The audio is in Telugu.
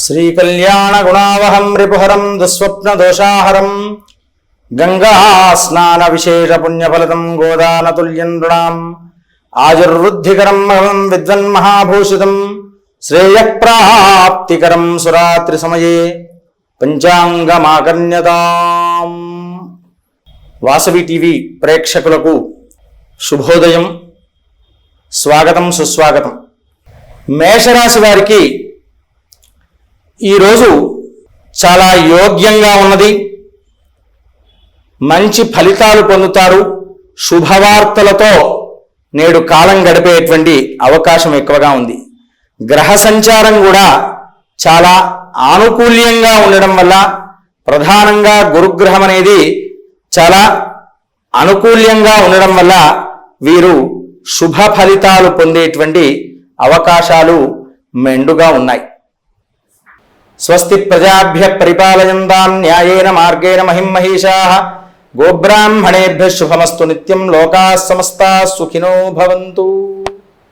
శ్రీకళ్యాణగుణావహం రిపుహరం దుస్వప్నదోషాహరం గంగా విశేష పుణ్యఫలదం గోదానతుల్యం నృణాం ఆయుర్వృద్ధికరం మహం విద్వన్మహాభూషితం శ్రేయప్రాప్తికరం సురాత్రి సమయే పంచాంగమాకర్ణ్యతాం వాసవి టీవీ ప్రేక్షకులకు శుభోదయం స్వాగతం సుస్వాగతం మేషరాశి వారికి ఈరోజు చాలా యోగ్యంగా ఉన్నది. మంచి ఫలితాలు పొందుతారు. శుభవార్తలతో నేడు కాలం గడిపేటువంటి అవకాశం ఎక్కువగా ఉంది. గ్రహ సంచారం కూడా చాలా ఆనుకూల్యంగా ఉండడం వల్ల ప్రధానంగా గురుగ్రహం అనేది చాలా అనుకూల్యంగా ఉండడం వల్ల వీరు శుభ ఫలితాలు పొందేటువంటి అవకాశాలు మెండుగా ఉన్నాయి. స్వస్తి ప్రజాభ్య పరిపాలయందాం న్యాయేన మార్గేణ మహిం మహిషా. గోబ్రాహ్మణేభ్య శుభమస్తు నిత్యం లోకా సమస్తా సుఖినో భవంతు.